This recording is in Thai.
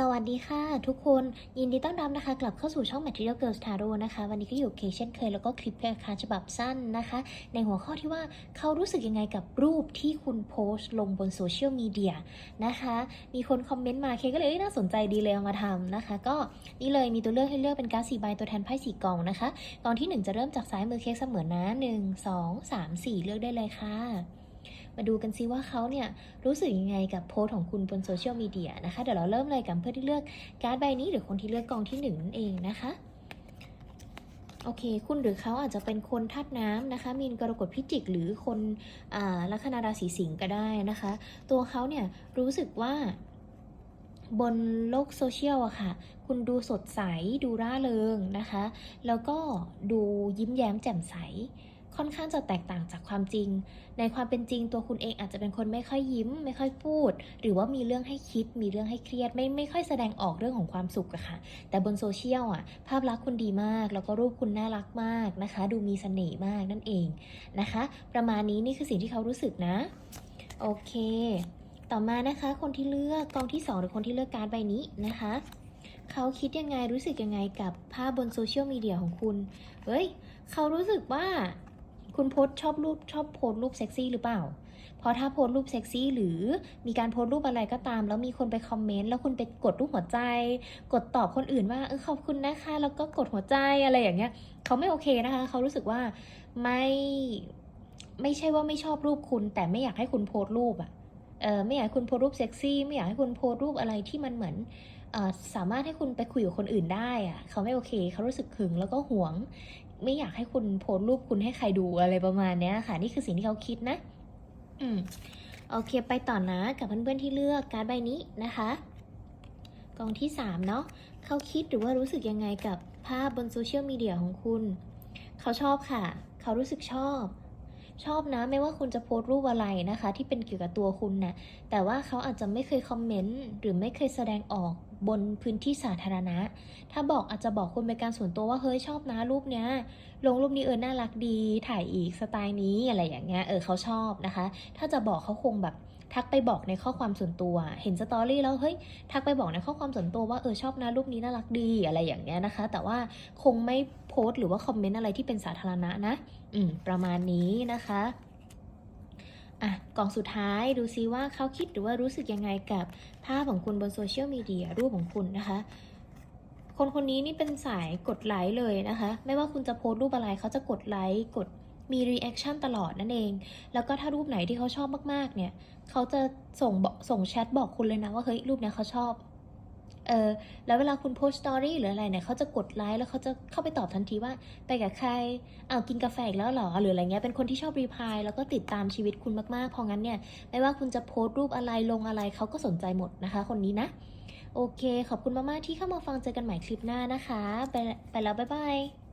สวัสดีค่ะ ทุกคนยินดีต้อนรับนะคะ กลับเข้าสู่ช่อง Material Girls Tarot นะคะ วันนี้ก็อยู่เคเช่นเคย แล้วก็คลิปแค่คาฉบับสั้นนะคะ ในหัวข้อที่ว่าเขารู้สึกยังไงกับรูปที่คุณโพสต์ลงบนโซเชียลมีเดียนะคะ มีคนคอมเมนต์มาเคก็เลยน่าสนใจดีเลยเอามาทำนะคะ ก็นี่เลยมีตัวเลือกให้เลือกเป็นการ์ดสีใบตัวแทนไพ่สี่กล่องนะคะกล่องที่หนึ่งจะเริ่มจากซ้ายมือเค้กเสมอนะหนึ่งสองสามสี่เลือกได้เลยค่ะ มาดูกันซิว่าเขาเนี่ยรู้สึกยังไงกับโพสต์ของคุณบนโซเชียลมีเดียนะคะ เดี๋ยวเราเริ่มเลยกับเพื่อที่เลือกการ์ดใบนี้หรือคนที่เลือกกองที่หนึ่งนั่นเองนะคะโอเค คุณหรือเขาอาจจะเป็นคนธาตุน้ำนะคะ มีนกรกฎพิจิก หรือคนอ่าลัคนาราศีสิงห์ก็ได้นะคะ ตัวเขาเนี่ยรู้สึกว่าบนโลกโซเชียลอะค่ะ คุณดูสดใส ดูร่าเริงนะคะ แล้วก็ดูยิ้มแย้มแจ่มใส ค่อนข้างจะแตกต่างจากความจริง ในความเป็นจริงตัวคุณเองอาจจะเป็นคนไม่ค่อยยิ้ม ไม่ค่อยพูด หรือว่ามีเรื่องให้คิด มีเรื่องให้เครียด ไม่ไม่ค่อยแสดงออกเรื่องของความสุขอะค่ะ แต่บนโซเชียลอะภาพลักษณ์คุณดีมาก แล้วก็รูปคุณน่ารักมากนะคะ ดูมีเสน่ห์มากนั่นเองนะคะ ประมาณนี้นี่คือสิ่งที่เขารู้สึกนะ โอเค ต่อมานะคะ คนที่เลือกกองที่สองหรือคนที่เลือกการใบนี้นะคะเขาคิดยังไงรู้สึกยังไงกับภาพบนโซเชียลมีเดียของคุณ เฮ้ย เขารู้สึกว่า คุณโพสชอบรูปชอบโพสรูปเซ็กซี่หรือเปล่า เพราะถ้าโพสรูปเซ็กซี่หรือมีการโพสรูปอะไรก็ตาม แล้วมีคนไปคอมเมนต์แล้วคุณไปกดรูปหัวใจ กดตอบคนอื่นว่าเออขอบคุณนะคะ แล้วก็กดหัวใจอะไรอย่างเงี้ยเขาไม่โอเคนะคะ เขารู้สึกว่าไม่ไม่ใช่ว่าไม่ชอบรูปคุณ แต่ไม่อยากให้คุณโพสรูปอะเออไม่อยากให้คุณโพสรูปเซ็กซี่ไม่อยากให้คุณโพสรูปอะไรที่มันเหมือนสามารถให้คุณไปคุยกับคนอื่นได้อะเขาไม่โอเค เขารู้สึกหึงแล้วก็หวง ไม่อยากให้คุณโพสรูปคุณให้ใครดูอะไรประมาณเนี้ยค่ะ นี่คือสิ่งที่เขาคิดนะ อืมโอเคไปต่อนะกับเพื่อนๆที่เลือกการใบนี้นะคะกองที่ 3 เนาะเขาคิดหรือว่ารู้สึกยังไงกับภาพบนโซเชียลมีเดียของคุณ เขาชอบค่ะ เขารู้สึกชอบ ชอบนะไม่ว่าคุณจะโพสต์รูปอะไรนะคะ ที่เป็นเกี่ยวกับตัวคุณนะ่ะแต่ว่าเขาอาจจะไม่เคยคอมเมนต์หรือไม่เคยแสดงออกบนพื้นที่สาธารณะ ถ้าบอกอาจจะบอกคุณเป็นการส่วนตัวว่าเฮ้ยชอบนะรูปเนี้ย ลงรูปนี้เออน่ารักดี ถ่ายอีกสไตล์นี้อะไรอย่างเงี้ยเออเขาชอบนะคะ ถ้าจะบอกเขาคงแบบ ทักไปบอกในข้อความส่วนตัว เห็นสตอรี่แล้วเฮ้ยทักไปบอกในข้อความส่วนตัวว่าเออชอบนะรูปนี้น่ารักดีอะไรอย่างเงี้ยนะคะ แต่ว่าคงไม่โพสต์หรือว่าคอมเมนต์อะไรที่เป็นสาธารณะนะ อืมประมาณนี้นะคะอะกล่องสุดท้ายดูซิว่าเขาคิดหรือว่ารู้สึกยังไงกับภาพของคุณบนโซเชียลมีเดียรูปของคุณนะคะ คนคนนี้นี่เป็นสายกดไลค์เลยนะคะ ไม่ว่าคุณจะโพสต์รูปอะไรเขาจะกดไลค์กด มีรีแอคชั่นตลอดนั่นเอง แล้วก็ถ้ารูปไหนที่เขาชอบมากๆ เนี่ย เขาจะส่งบอกส่งแชทบอกคุณเลยนะว่าเฮ้ยรูปเนี้ยเขาชอบ เออ แล้วเวลาคุณโพสต์สตอรี่หรืออะไรเนี่ย เขาจะกดไลค์แล้วเขาจะเข้าไปตอบทันทีว่า ไปกับใครอ้าวกินกาแฟอีกแล้วหรอ หรืออะไรเงี้ย เป็นคนที่ชอบรีพลายแล้วก็ติดตามชีวิตคุณมากๆ เพราะงั้นเนี่ย ไม่ว่าคุณจะโพสต์รูปอะไรลงอะไร เขาก็สนใจหมดนะคะ คนนี้นะ โอเค ขอบคุณมากๆที่เข้ามาฟังเจอกันใหม่คลิปหน้านะคะ ไปไปแล้วบ๊ายบาย